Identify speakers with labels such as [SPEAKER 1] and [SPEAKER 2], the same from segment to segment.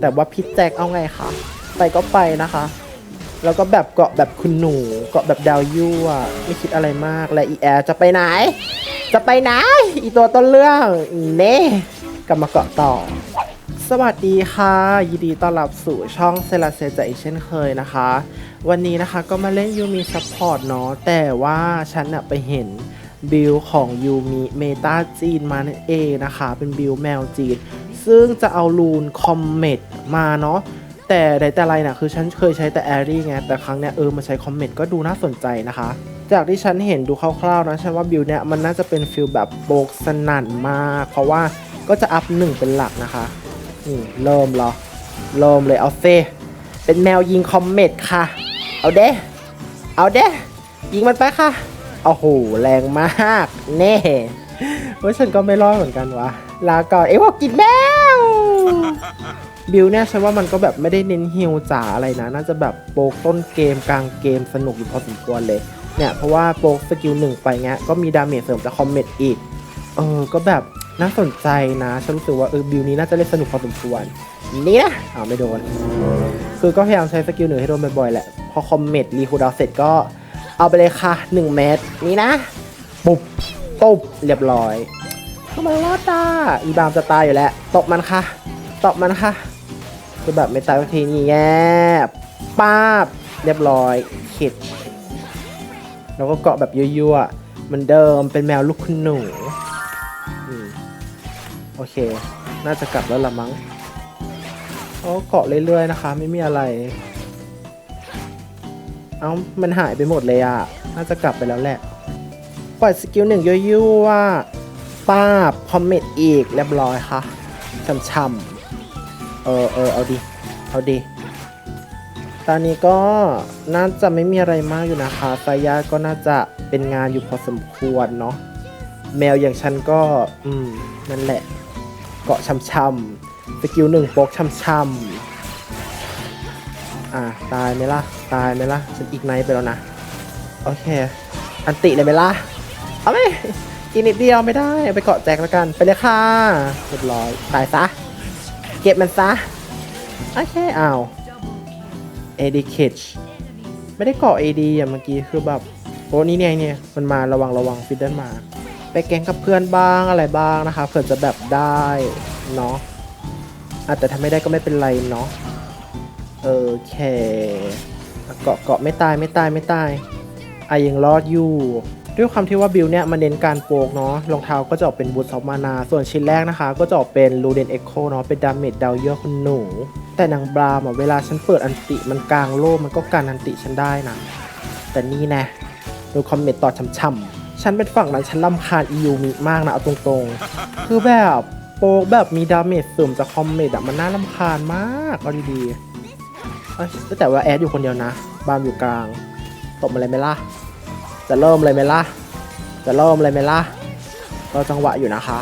[SPEAKER 1] แต่ว่าพี่แจ็คเอาไงคะไปก็ไปนะคะ แล้วก็แบบเกาะแบบคุณหนู เกาะแบบดาวยั่วไม่คิดอะไรมากและอีแอร์จะไปไหน จะไปไหน อีตัวต้นเรื่องเน่กลับมาเกาะต่อ สวัสดีค่ะ ยินดีต้อนรับสู่ช่องเซลาเซจะอีกเช่นเคยนะคะ วันนี้นะคะก็มาเล่นยูมีซัพพอร์ตเนาะแต่ว่าฉันน่ะไปเห็น บิลของยูมีเมตาจีนมานั่นเองนะคะ เป็นบิลแมวจีน ซึ่งจะเอาลูนคอมเมตมาเนาะแต่ใดแต่ไรน่ะคือฉันเคยใช้แต่แอรี่ไง แต่ครั้งเนี้ยเออมาใช้คอมเมตก็ดูน่าสนใจนะคะ จากที่ฉันเห็นดูคร่าวๆนะฉันว่าบิลเนี้ยมันน่าจะเป็นฟิลแบบโบกสนั่นมาก เพราะว่าก็จะอัพหนึ่งเป็นหลักนะคะนี่เริ่มเหรอเริ่มเลยเอาเซเป็นแมวยิงคอมเมตค่ะ เอาเด้เอาเด้ยิงมันไปค่ะ โอ้โหแรงมากเน่เว่าฉันก็ไม่รอดเหมือนกันวะลาก่อนเอ้พวกกินแมวบิลเนี่ยฉันว่ามันก็แบบไม่ได้เน้นฮิลจ๋าอะไรนะ น่าจะแบบโปกต้นเกมกลางเกมสนุกอยู่พอสมควรเลย เนี่ยเพราะว่าโปกสกิลหนึ่งไปเงี้ยก็มีดาเมจเสริมจากคอมเมตอีก เออก็แบบน่าสนใจนะ ฉันรู้สึกว่าเออบิลนี้น่าจะเล่นสนุกพอสมควรนี่นะอ้าวไม่โดน คือก็พยายามใช้สกิลหนึ่งให้โดนบ่อยๆแหละ พอคอมเมตรีคูดาวเสร็จก็ เอาไปเลยค่ะ 1 เมตรนี่นะ ปุบปุบเรียบร้อยทำไมรอดตาอีบามจะตายอยู่แล้วตบมันค่ะตบมันค่ะคือแบบไม่ตายสักทีนี่แง่ป้าบเรียบร้อยขิดแล้วก็เกาะแบบยั่วๆเหมือนเดิมเป็นแมวลูกคุณหนูโอเค น่าจะกลับแล้วละมั้งเขาเกาะเรื่อยๆนะคะ ไม่มีอะไร เอ้ามันหายไปหมดเลยอะ น่าจะกลับไปแล้วแหละ ปล่อยสกิลหนึ่งยั่วๆว่าป้าบคอมเมตอีกเรียบร้อยค่ะช่ำๆเออเออเอาดิเอาดิตอนนี้ก็น่าจะไม่มีอะไรมากอยู่นะคะสายาก็น่าจะเป็นงานอยู่พอสมควรเนาะ แมวอย่างฉันก็ อืม นั่นแหละ เกาะช่ำๆสกิลหนึ่งโป๊กช่ำๆ อะตายไหมล่ะ ตายไหมล่ะ ฉันอีกไนท์ไปแล้วนะ โอเค อันติเลยไหมล่ะ เอาไหมอีกนิดเดียวไม่ได้ ไปเกาะแจกแล้วกัน ไปเลยค่ะเรียบร้อย ตายซะ เก็บมันซะ โอเคเอาว AD c a g e ไม่ได้เกาะ AD อย่างเมื่อกี้คือแบบโอ้นี่เนี่ยเนี่ยมันมาระวังระวังฟิดเดิลมา ไปแกงกับเพื่อนบ้างอะไรบ้างนะคะเผื่อจะแบบได้เนาะอะแต่ถ้าไม่ได้ก็ไม่เป็นไรเนาะ โอเคเกาะเกาะไม่ตายไม่ตายไม่ตายไอยังรอดอยู่ ด้วยความที่ว่าบิลเนี่ยมันเน้นการโปกเนาะรองเท้าก็จะออกเป็นบูทซอฟมานา ส่วนชิ้นแรกนะคะ ก็จะออกเป็นลูเดนเอ็กโคเนาะเป็นดาเมจดาวเยอะคุณหนู แต่นางบรามอะเวลาฉันเปิดอันติมันกลางโล่มันก็การอันติฉันได้นะ แต่นี่นะดูคอมเมนต์ต่อช่ำๆฉันเป็นฝั่งนั้นฉันลำคาญอียูมิมากนะเอาตรงๆ คือแบบโปกแบบมีดาเมจเสริมจากคอมเมนต์อะมันน่าลำคาญมากเอาดีๆ อ้ยแต่ว่าแอดอยู่คนเดียวนะบามอยู่กลางตบมาเลยไหมล่ะจะเริ่มเลยไหมล่ะจะเริ่มเลยไหมล่ะเราจังหวะอยู่นะคะ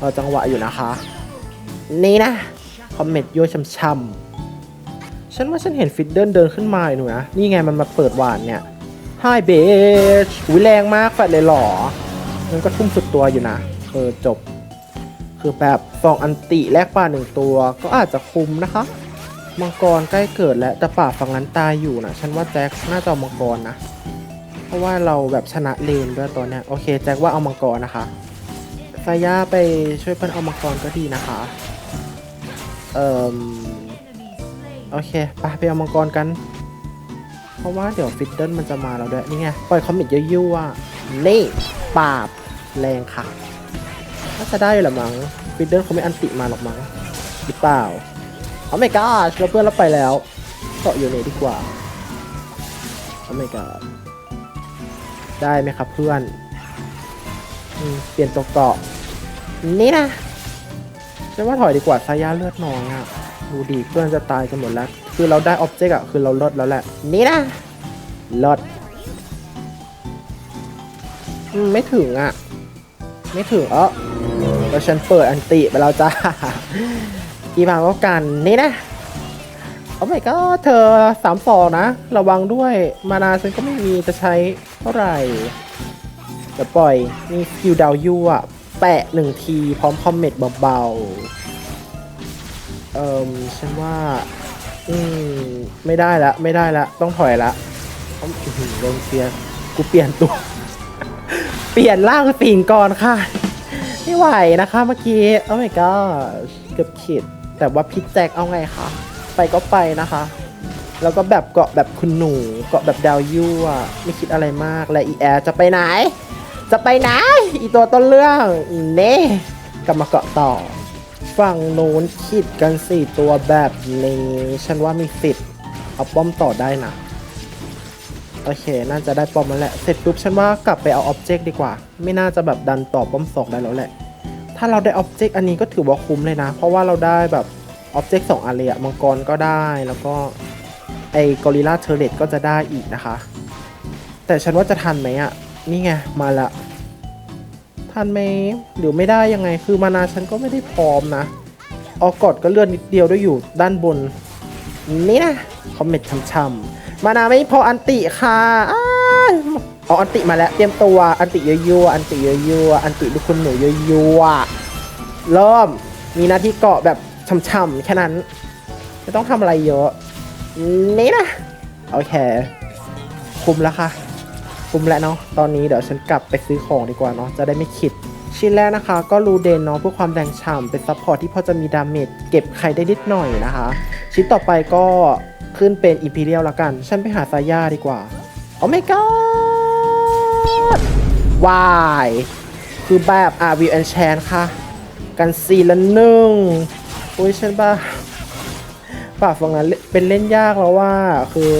[SPEAKER 1] เราจังหวะอยู่นะคะ นี่นะคอมเมนต์ยั่วช่ำๆฉันว่าฉันเห็นฟิดเดิลเดินขึ้นมาอยู่หนูนะนี่ไงมันมาเปิดหวานเนี่ย Hi b i t c h อุ้ยแรงมากแฟดเลยหรอมันก็ทุ่มสุดตัวอยู่นะเออจบ คือแบบสองอันติแลกป่าหนึ่งตัวก็อาจจะคุมนะคะ มังกรใกล้เกิดแล้วแต่ป่าฝั่งนั้นตายอยู่นะฉันว่าแจ็คน่าจะเอามังกรนะ เพราะว่าเราแบบชนะเลนด้วยตัวเนี้ยโอเคแจ็คว่าเอามังกรนะคะซาย่าไปช่วยเพื่อนเอามังกรก็ดีนะคะ เอ่อโอเคไปไปเอามังกรกัน เพราะว่าเดี๋ยวฟิดเดิลมันจะมาแล้วด้วยนี่ไงปล่อยคอมมิตยั่วๆนี่ปราบแรงค่ะน่าจะได้อยู่ละมั้งฟิดเดิลเขาไม่อันติมาหรอกมั้งหรือเปล่า โอ้ my god เราเพื่อนเราไปแล้วเกาะอยู่นี่ดีกว่าโอ้ my god ได้ไหมครับเพื่อนอเปลี่ยนตัวเกาะนี่นะฉันว่าถอยดีกว่าซายาเลือดน้อยอะดูดีเพื่อนจะตายกันหมดแล้ว คือเราได้ออบเจกต์อะคือเราลดแล้วแหละ นี่นะลดอืมไม่ถึงอะไม่ถึงเออแล้วฉันเปิดอันติไปแล้วจ้า อีบางก็กันนี่นะโอ้ไม่ก็เธอสามสองนะ ระวังด้วยมานาฉันก็ไม่มีจะใช้เท่าไหร่เดี๋ยวปล่อยมีสกิลดาวยูอะแปะหนึ่งทีพร้อมคอมเมนต์เบาๆ เอิมฉันว่า อืม ไม่ได้ละ ไม่ได้ละ ต้องถอยละต้องอื้อหือโดนเสียกูเปลี่ยนตัว เปลี่ยนร่างสิงก่อนค่ะ ไม่ไหวนะคะเมื่อกี้ โอ้ my god เกือบขีด แต่ว่าพี่แจ็คเอาไงคะไปก็ไปนะคะ แล้วก็แบบเกาะแบบคุณหนูเกาะแบบดาวยั่วไม่คิดอะไรมากและอีแอร์จะไปไหน จะไปไหน อีตัวต้นเรื่องอีเน่กลับมาเกาะต่อ ฝั่งโน้นคิดกันสี่ตัวแบบนี้ฉันว่ามีสิทธิ์เอาป้อมต่อได้นะโอเค น่าจะได้ป้อมมาแหละเสร็จปุ๊บฉันว่ากลับไปเอาอ็อบเจกต์ดีกว่า ไม่น่าจะแบบดันต่อป้อมสองได้แล้วแหละ ถ้าเราได้อ็อบเจกต์อันนี้ก็ถือว่าคุ้มเลยนะ เพราะว่าเราได้แบบอ็อบเจกต์สองอันเลยอะมังกรก็ได้แล้วก็ไอ้กอริลลาเทอร์เรตก็จะได้อีกนะคะ แต่ฉันว่าจะทันไหมอะนี่ไง มาละ ทันไหมหรือไม่ได้ยังไงคือมานาฉันก็ไม่ได้พร้อมนะออกกอดก็เลื่อนนิดเดียวด้วยอยู่ด้านบน นี่นะ คอมเมนต์ช่ำๆมานาไม่พออันติค่ะ อ้ายเอาอันติมาแล้วเตรียมตัวอันติยัวๆอันติยัวๆอันติลูกคุณหนูยัวๆเริ่มมีหน้าที่เกาะแบบช่ำๆแค่นั้นไม่ต้องทำอะไรเยอะนี่นะโอเค คุมแล้วค่ะ คุมแล้วเนาะตอนนี้เดี๋ยวฉันกลับไปซื้อของดีกว่าเนาะจะได้ไม่คิด ชิ้นแรกนะคะ ก็รูเดนเนาะเพื่อความแรงฉ่ำเป็นซัพพอร์ตที่พอจะมีดาเมจเก็บใครได้นิดหน่อยนะคะ ชิ้นต่อไปก็ขึ้นเป็นอิมพีเรียลละกัน ฉันไปหาซาย่าดีกว่าโอ้ my god วาย คือแบบอาวิวแอนแชนค่ะ กันซีละหนึ่งโอ้ยฉันบ้าป่าฝั่งนั้นเป็นเล่นยากแล้วว่า คือ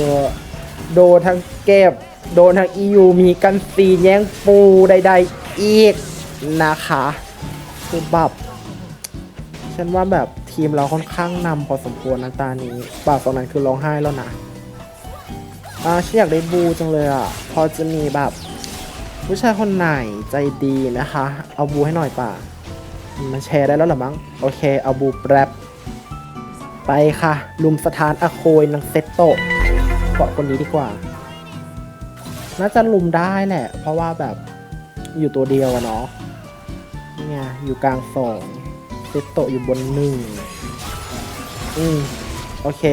[SPEAKER 1] โดนทั้งเก็บ โดนทั้ง EU มีกันซีแย่งปูใดๆอีกนะคะ คือแบบฉันว่าแบบทีมเราค่อนข้างนำพอสมควรนะตานี้ป่าฝั่งนั้นคือร้องไห้แล้วนะอ่าฉันอยากได้บูจังเลยอะ พอจะมีแบบ ผู้ชายคนไหนใจดีนะคะ เอาบูให้หน่อยป่ามันแชร์ได้แล้วหรอมั้ง โอเค เอาบูแป๊บไปค่ะ ลุมสถานอโคยนังเซตโตะเกาะคนนี้ดีกว่า น่าจะลุมได้แหละ เพราะว่าแบบอยู่ตัวเดียวอะเนาะนี่ไงอยู่กลางสองเซตโตะอยู่บนหนึ่งอืม โอเค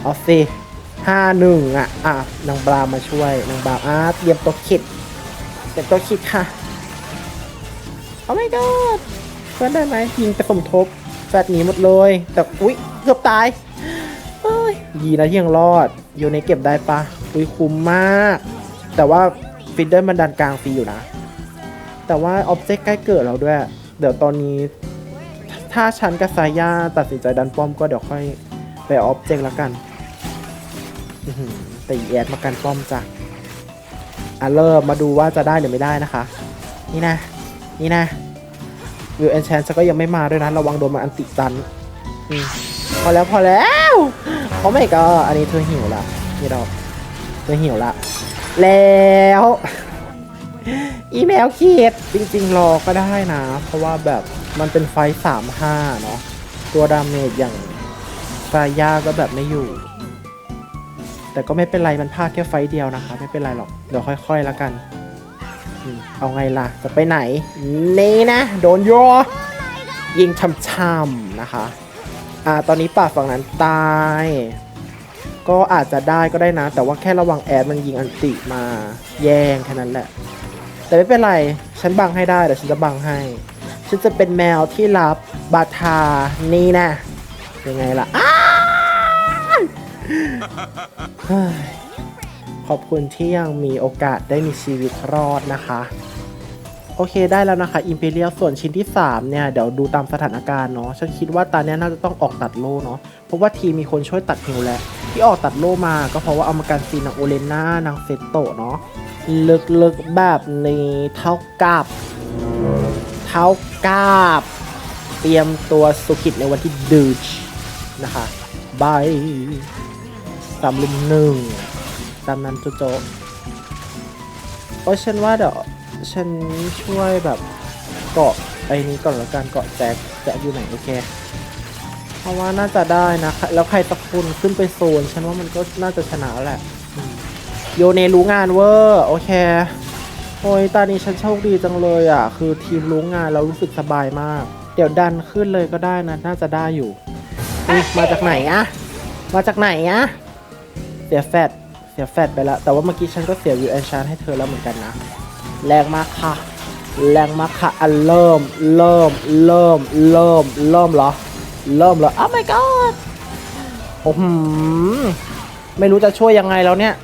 [SPEAKER 1] เอาสิห้าหนึ่งอะ อะ นางบรามาช่วย นางบราอะเตรียมตัวคิด เตรียมตัวคิดค่ะโอ้ my god เพื่อนได้ไหมยิงไปสมทบแฟดหนีหมดเลย แต่อุ๊ยเกือบตายเอ้ยดีนะที่ยังรอดโยเนเก็บได้ปะอุ๊ยคุ้มมาก แต่ว่าฟิดเดิลมันดันกลางฟรีอยู่นะ แต่ว่าออบเจกต์ใกล้เกิดแล้วด้วย เดี๋ยวตอนนี้ ถ้าฉันกับสายาตัดสินใจดันป้อมก็เดี๋ยวค่อยไปออบเจกต์ละกันแต่แอดมากันป้อมจ้ะ อะเริ่มมาดูว่าจะได้หรือไม่ได้นะคะ นี่นะ นี่นะวิวแอนแชนก็ยังไม่มาด้วยนะ ระวังโดนมาอันติตันอพอแล้วพอแล้วโอ้ไม่ก็อันนี้เธอหิวละนี่ดอกเธอหิวละ แล้ว อีเมลขีดจริงๆ รอก็ได้นะ เพราะว่าแบบมันเป็นไฟสามห้าเนาะตัวดาเมจอย่างซายาก็แบบไม่อยู่ แต่ก็ไม่เป็นไรมันพลาดแค่ไฟเดียวนะคะ ไม่เป็นไรหรอก เดี๋ยวค่อยๆแล้วกันอเอาไงล่ะ จะไปไหน นี่นะ โดนโยยิงช่ำๆนะคะ อ่า ตอนนี้ป่าฝั่งนั้นตาย ก็อาจจะได้ก็ได้นะ แต่ว่าแค่ระวังแอดมันยิงอันติมาแย่งแค่นั้นแหละ แต่ไม่เป็นไร ฉันบังให้ได้เดี๋ยวฉันจะบังให้ ฉันจะเป็นแมวที่รับบาทานี่นะ ยังไงล่ะอ้า ขอบคุณที่ยังมีโอกาสได้มีชีวิตรอดนะคะ โอเคได้แล้วนะคะอิม e ีเรียลส่วนชิ้นที่ 3 เนี่ย เดี๋ยวดูตามสถานการณ์เนาะฉันคิดว่าตาเนี้ยน่าจะต้องออกตัดโล่เนาะเพราะว่าทีมมีคนช่วยตัดฮิวแล้ว ที่ออกตัดโล่มาก็เพราะว่าเอามากันซีนางโอเลน่านางเซตโตะเนาะลึกๆแบบนี้เท่ากับเท่ากับเตรียมตัวสุกิจในวันที่ดืชนะคะบาย ตามลุมหนึ่งตามนั้นโจโจโอ้ยฉันว่าเดี๋ยวฉันช่วยแบบเกาะไอ้นี้ก่อนแล้วกันเกาะแจ็คแจ็คอยู่ไหนโอเคเพราะว่าน่าจะได้นะแล้วใครตะคุณขึ้นไปโซนฉันว่ามันก็น่าจะชนะแล้วแหละอืมโยเนรู้งานเวอร์โอเคโอ้ยตอนนี้ฉันโชคดีจังเลยอะ คือทีมรู้งานแล้วรู้สึกสบายมาก เดี๋ยวดันขึ้นเลยก็ได้นะ น่าจะได้อยู่อุ๊ยมาจากไหนอะมาจากไหนอะ เสียแฟดเสียแฟดไปแล้ว แต่ว่าเมื่อกี้ฉันก็เสียวิวแอนชานให้เธอแล้วเหมือนกันนะ แรงมากค่ะ แรงมากค่ะอะเริ่ม เริ่ม เริ่ม เริ่ม เริ่มเหรอ เริ่มเหรอ oh my god โอ้โหไม่รู้จะช่วยยังไงแล้วเนี่ย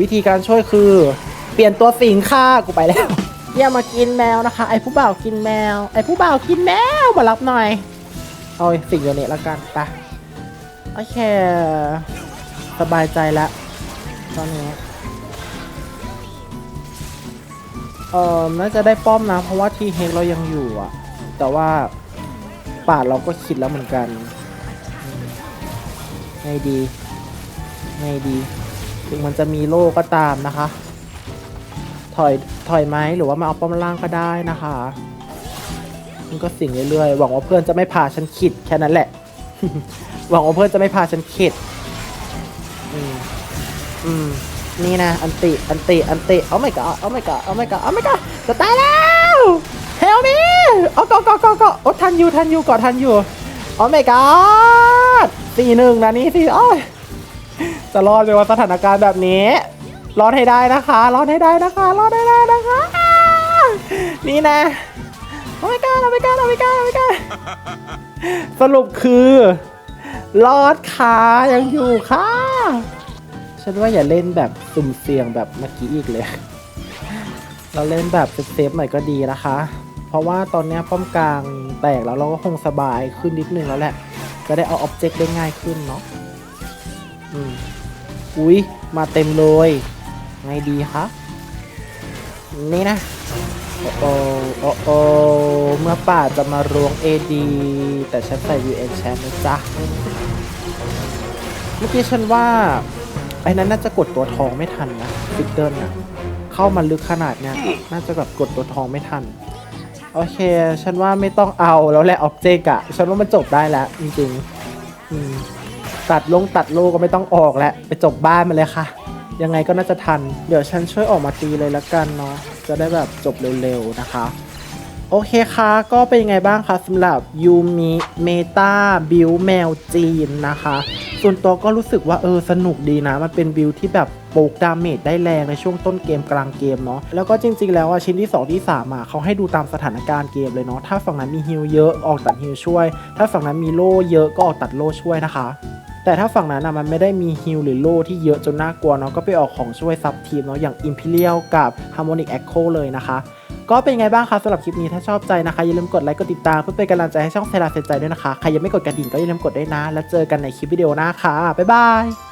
[SPEAKER 1] วิธีการช่วยคือ เปลี่ยนตัวสิงค่ากูไปแล้วอย่ามากินแมวนะคะ ไอ้ผู้บ่าวกินแมว ไอ้ผู้บ่าวกินแมวมารับหน่อย เอาสิงเดียวนี้ละกันไปโอเค สบายใจแล้วตอนนี้เออน่าจะได้ป้อมนะเพราะว่าทีเฮกเรายังอยู่อะ แต่ว่าป่าเราก็คิดแล้วเหมือนกันไงดีไงดี ถึงมันจะมีโล่ก็ตามนะคะ ถอยถอยไหมหรือว่ามาเอาป้อมล่างก็ได้นะคะ มันก็สิ่งเรื่อยๆ หวังว่าเพื่อนจะไม่พาฉันขิดแค่นั้นแหละ หวังว่าเพื่อนจะไม่พาฉันขิด อืมอืมนี่นะ อันติ อันติ อันติโอ้ my god โอ้ my god โอ้ my god โอ้ my god จะตายแล้ว help me โอ้ก็ก็ก็ก็โอ้ทันอยู่ทันอยู่กอดทันอยู่โอ้ my god สี่หนึ่งนะนี่สี่โอ้ยจะรอดไปว่าสถานการณ์แบบนี้รอดให้ได้นะคะรอดให้ได้นะคะรอดให้ได้นะคะ นี่นะโอ้ my god โอ้ my god โอ้ my god โอ้ my god สรุปคือ รอดค่ะยังอยู่ค่ะ ฉันว่าอย่าเล่นแบบสุ่มเสี่ยงแบบเมื่อกี้อีกเลย เราเล่นแบบเซฟๆหน่อยก็ดีนะคะ เพราะว่าตอนนี้ป้อมกลางแตกแล้วเราก็คงสบายขึ้นนิดนึงแล้วแหละ จะได้เอาอ็อบเจกต์ได้ง่ายขึ้นเนาะอืมอุ๊ย มาเต็มเลยไงดีคะนี่นะ โอ้โอ้โอ้โอเมื่อป่าจะมารวง AD แต่ฉันใส่ UN แชมป์นะจ๊ะ มื่อกี้ฉันว่า ไอ้นั้นน่าจะกดตัวทองไม่ทันนะฟิกเดิลนะเข้ามาลึกขนาดเนี้ยน่าจะแบบกดตัวทองไม่ทัน โอเค ฉันว่าไม่ต้องเอาแล้วแหละออบเจกอะฉันว่ามันจบได้แล้ว จริงๆอืมตัดลงตัดโลก็ไม่ต้องออกแล้วไปจบบ้านมาเลยค่ะ ยังไงก็น่าจะทัน เดี๋ยวฉันช่วยออกมาตีเลยละกันเนาะจะได้แบบจบเร็วๆนะคะโอเคค่ะ ก็เป็นยังไงบ้างคะสำหรับยูมิเมตาบิวแมวจีนนะคะ ส่วนตัวก็รู้สึกว่าเออสนุกดีนะ มันเป็นบิวที่แบบโปกดาเมจได้แรงในช่วงต้นเกมกลางเกมเนาะแล้วก็จริงๆแล้วอะชิ้นที่ 2 ที่3อะเขาให้ดูตามสถานการณ์เกมเลยเนาะถ้าฝั่งนั้นมีฮิลเยอะออกตัดฮิลช่วย ถ้าฝั่งนั้นมีโล่เยอะก็ออกตัดโล่ช่วยนะคะ แต่ถ้าฝั่งนั้นนะมันไม่ได้มีฮิลหรือโล่ที่เยอะจนน่ากลัวเนาะก็ไปออกของช่วยซับทีมเนาะอย่าง Imperial กับ Harmonic Echo เลยนะคะ ก็เป็นไงบ้างคะสำหรับคลิปนี้ถ้าชอบใจนะคะ อย่าลืมกดไลค์กดติดตามเพื่อเป็นกำลังใจให้ช่องเซราเซนใจด้วยนะคะ ใครยังไม่กดกระดิ่งก็อย่าลืมกดด้วยนะ แล้วเจอกันในคลิปวิดีโอหน้าค่ะบ๊ายบาย